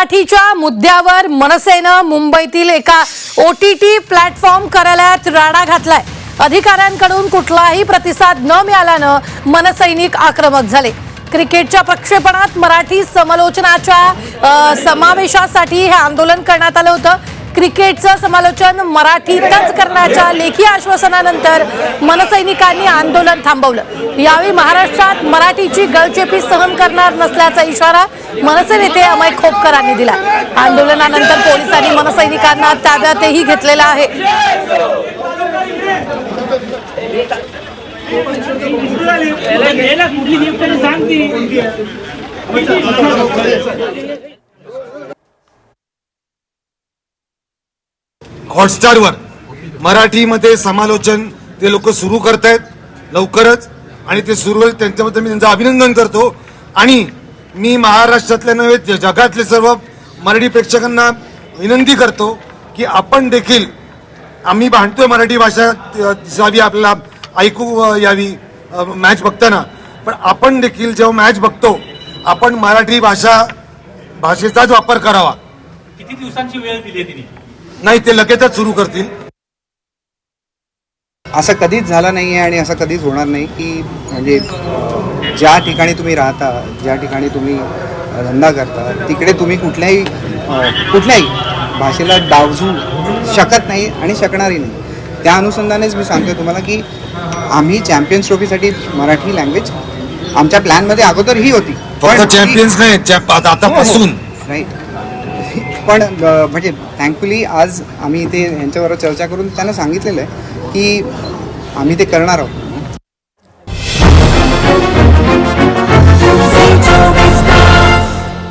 मराठीच्या मुद्द्यावर मनसेनं मुंबईतील एका ओ टी टी प्लॅटफॉर्म कार्यालयात राडा घातलाय. अधिकाऱ्यांकडून कुठलाही प्रतिसाद न मिळाल्यानं मनसैनिक आक्रमक झाले. क्रिकेटच्या प्रक्षेपणात मराठी समालोचनाच्या समावेशासाठी हे आंदोलन करण्यात आलं होतं. क्रिकेटचं समालोचन मराठीतच करण्याच्या लेखी आश्वासनानंतर मनसैनिकांनी आंदोलन थांबवलं. यावेळी महाराष्ट्रात मराठीची गळचेपी सहन करणार नसल्याचा इशारा मनसे नेते अमय खोपकरांनी दिला. आंदोलनानंतर पोलिसांनी मनसैनिकांना ताब्यातही घेतलेलं आहे. हॉटस्टारवर. मराठीमध्ये समालोचन ते लोक सुरू करतायत लवकरच. आणि ते सुरू होईल त्यांच्याबद्दल मी त्यांचं अभिनंदन करतो. आणि मी महाराष्ट्रातल्या नव्हे ज- जगातले सर्व मराठी प्रेक्षकांना विनंती करतो की आपण देखील आम्ही भांडतोय मराठी भाषा दिसावी आपल्याला ऐकू यावी मॅच बघताना. पण आपण देखील जेव्हा मॅच बघतो आपण मराठी भाषा भाषेचाच वापर करावा. किती दिवसांची वेळ दिली आहे तिने? नाही ते लगेचच सुरू करतील. असं कधीच झालं नाही आहे आणि असं कधीच होणार नाही की म्हणजे ज्या ठिकाणी तुम्ही राहता ज्या ठिकाणी तुम्ही धंदा करता तिकडे तुम्ही कुठल्याही कुठल्याही भाषेला डावजू शकत नाही आणि शकणारही नाही. त्या अनुषंगानेच मी सांगतो तुम्हाला की आम्ही चॅम्पियन्स ट्रॉफीसाठी मराठी लँग्वेज आमच्या प्लॅनमध्ये अगोदर ही होती. ती- चॅम्पियन्स नाही आता- आतापासून राईट पण म्हणजे थँकफुली आज आम्ही ते यांच्याबरोबर चर्चा करून त्यांना सांगितलेलं आहे की आम्ही ते करणार आहोत.